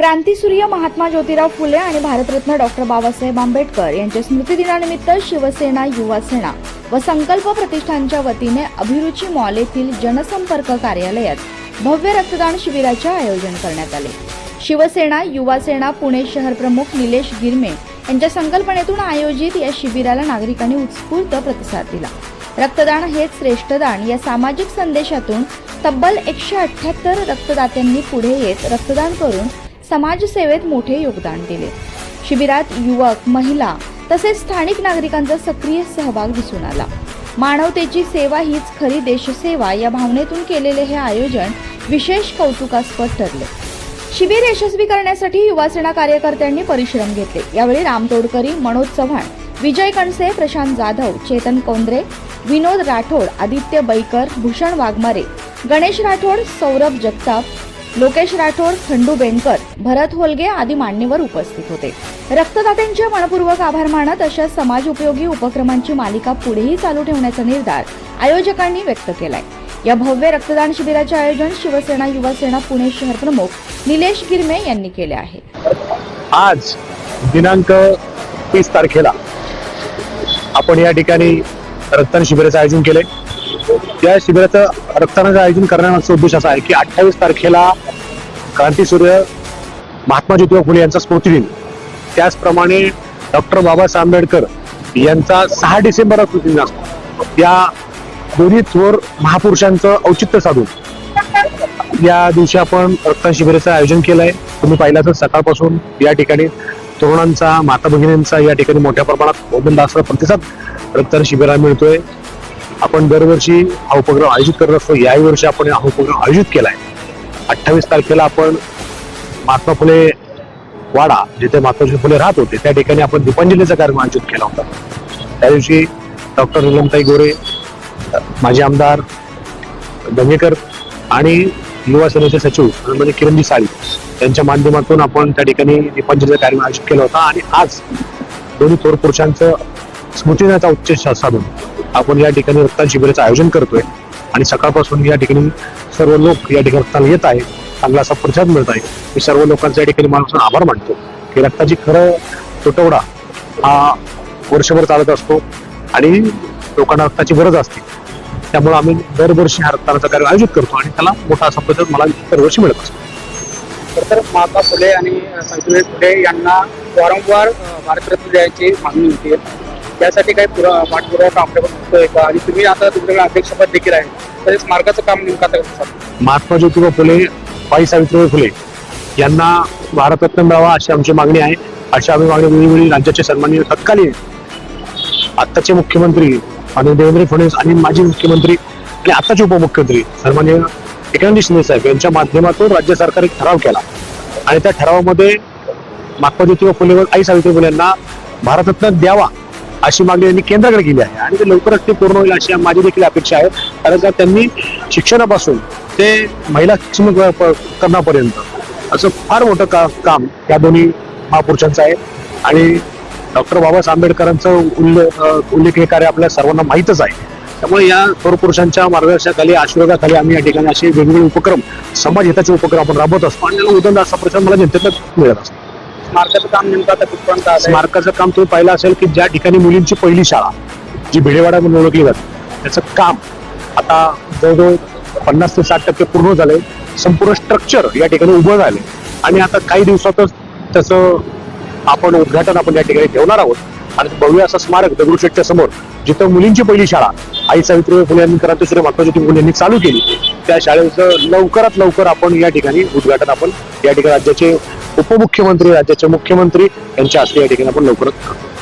क्रांतीसूर्य महात्मा ज्योतिराव फुले आणि भारतरत्न डॉक्टर बाबासाहेब आंबेडकर यांच्या स्मृतिदिनानिमित्त शिवसेना युवा सेना व संकल्प प्रतिष्ठानच्या वतीने अभिरुची मॉल येथील जनसंपर्क कार्यालयात भव्य रक्तदान शिबिराचे आयोजन करण्यात आले. शिवसेना युवा सेना पुणे शहर प्रमुख निलेश गिरमे यांच्या संकल्पनेतून आयोजित या शिबिराला नागरिकांनी उत्स्फूर्त प्रतिसाद दिला. रक्तदान हेच श्रेष्ठदान या सामाजिक संदेशातून तब्बल एकशे अठ्ठ्याहत्तर रक्तदात्यांनी पुढे येत रक्तदान करून समाजसेवेत मोठे योगदान दिले. शिबिरात युवक महिला तसेच स्थानिक नागरिकांचा सक्रिय सहभाग दिसून आला. मानवतेची सेवा हीच खरी देशसेवा या भावनेतून केलेले हे आयोजन विशेष कौतुकास्पद ठरले. शिबिर यशस्वी करण्यासाठी युवासेना कार्यकर्त्यांनी परिश्रम घेतले. यावेळी राम तोडकरी मनोज चव्हाण विजय कणसे प्रशांत जाधव चेतन कोंद्रे विनोद राठोड आदित्य बैकर भूषण वाघमारे गणेश राठोड सौरभ जगताप लोकेश राठोड खंडू बेनकर भरत होलगे आदी मान्यवर उपस्थित होते. रक्तदात्यांचे मनपूर्वक आभार मानत अशा समाज उपयोगी उपक्रमांची मालिका पुढेही चालू ठेवण्याचा निर्धार आयोजकांनी व्यक्त केलाय. या भव्य रक्तदान शिबिराचे आयोजन शिवसेना युवा सेना पुणे शहर प्रमुख निलेश गिरमे यांनी केले आहे. आज दिनांक तीस तारखेला आपण या ठिकाणी रक्तदान शिबिराचे आयोजन केले. या शिबिराचं रक्तदानाचं आयोजन करण्यामागचा उद्देश असा आहे की अठ्ठावीस तारखेला क्रांतीसूर्य महात्मा ज्योतिबा फुले यांचा स्मृतिदिन. त्याचप्रमाणे डॉक्टर बाबासाहेब आंबेडकर यांचा सहा डिसेंबर हा स्मृतिदिन असतो. या दोन्ही थोर महापुरुषांचं औचित्य साधून या दिवशी आपण रक्तदान शिबिराचं आयोजन केलं आहे तुम्ही पाहिलं तर सकाळपासून या ठिकाणी तरुणांचा माता भगिनींचा या ठिकाणी मोठ्या प्रमाणात मोबदला असलेला प्रतिसाद रक्तदान शिबिराला मिळतोय. आपण दरवर्षी हा उपक्रम आयोजित करत असतो. याही वर्षी आपण हा उपक्रम आयोजित केला आहे अठ्ठावीस तारखेला आपण महात्मा फुले वाडा जिथे महात्मा फुले राहत होते त्या ठिकाणी आपण दीपांजलीचा कार्यक्रम आयोजित केला होता. त्या दिवशी डॉक्टर निलमताई गोरे माजी आमदार दंगेकर आणि युवा सेनेचे सचिव म्हणजे किरणजी साळी यांच्या माध्यमातून आपण त्या ठिकाणी दीपांजलीचा कार्यक्रम आयोजित केला होता. आणि आज दोन्ही थोर पुरुषांचं स्मृतिदिनाचा उच्च साधून आपण या ठिकाणी रक्तदान शिबिराचं आयोजन करतोय आणि सकाळपासून या ठिकाणी सर्व लोक या ठिकाणी रक्ताला येत आहे चांगला असा प्रतिसाद मिळत आहे. मी सर्व लोकांचा या ठिकाणी माणूस आभार मानतो की रक्ताची खरं तुटवडा हा वर्षभर चालत असतो आणि लोकांना रक्ताची गरज असते. त्यामुळे आम्ही दरवर्षी हा रक्तदानाचा कार्य आयोजित करतो आणि त्याला मोठा असा प्रतिसाद मला दरवर्षी मिळत असतो. तर महात्मा फुले आणि सावित्रीबाई फुले यांना वारंवार भारतरत्न द्यायची मागणी होती. त्यासाठी काही पुरा पाठपुरावा आपल्याकडून होतोय का? आणि तुम्ही आता तुमच्याकडे अध्यक्षपद देखील आहे. तर स्मारकाचं काम नेमकं आता कसं महात्मा ज्योतिबा फुले बाई सावित्रीबाई फुले यांना भारतरत्न मिळावा अशी आमची मागणी आहे. अशी आम्ही मागणी वेळोवेळी राज्याचे सन्माननीय तत्कालीन आत्ताचे मुख्यमंत्री आणि देवेंद्र फडणवीस आणि माजी मुख्यमंत्री आणि आत्ताचे उपमुख्यमंत्री सन्माननीय एकनाथ शिंदे साहेब यांच्या माध्यमातून राज्य सरकार एक ठराव केला. आणि त्या ठरावामध्ये महात्मा ज्योतिबा फुले व आई सावित्री फुले यांना भारतरत्न द्यावा अशी मागणी त्यांनी केंद्राकडे केली आहे. आणि ते लवकरच ते पूर्ण होईल अशी माझी देखील अपेक्षा आहे. कारण का त्यांनी शिक्षणापासून ते महिला करण्यापर्यंत असं फार मोठं का काम या दोन्ही महापुरुषांचं आहे. आणि डॉक्टर बाबासाहेब आंबेडकरांचं उल्लेख उल्लेखनीय कार्य आपल्या सर्वांना माहीतच आहे. त्यामुळे या थोर पुरुषांच्या मार्गदर्शनाखाली आशीर्वादाखाली आम्ही या ठिकाणी असे वेगवेगळे उपक्रम समाज हिताचे उपक्रम आपण राबवत असतो. आणि त्याला उदंड असा प्रश्न मला जनतेतनं मिळत असतो. स्मारकाचं काम नेमकं आता कुठपर्यंत स्मारकाचं काम तुम्ही पाहिलं असेल की ज्या ठिकाणी मुलींची पहिली शाळा जी भिडेवाडा म्हणून ओळखली जाते त्याचं काम आता जवळजवळ पन्नास ते साठ टक्के पूर्ण झालंय. संपूर्ण स्ट्रक्चर या ठिकाणी उभं झालंय. आणि आता काही दिवसातच त्याचं आपण उद्घाटन आपण या ठिकाणी ठेवणार आहोत. आणि भव्य असं स्मारक दगडूशेठच्या समोर जिथं मुलींची पहिली शाळा आई सावित्रीबाई फुले यांनी क्रांतीसूर्य महात्मा ज्योती फुले यांनी चालू केली. त्या शाळेचं लवकरात लवकर आपण या ठिकाणी उद्घाटन आपण या ठिकाणी राज्याचे उपमुख्यमंत्री राज्याचे मुख्यमंत्री यांच्या हस्ते या ठिकाणी आपण लवकरच करतो.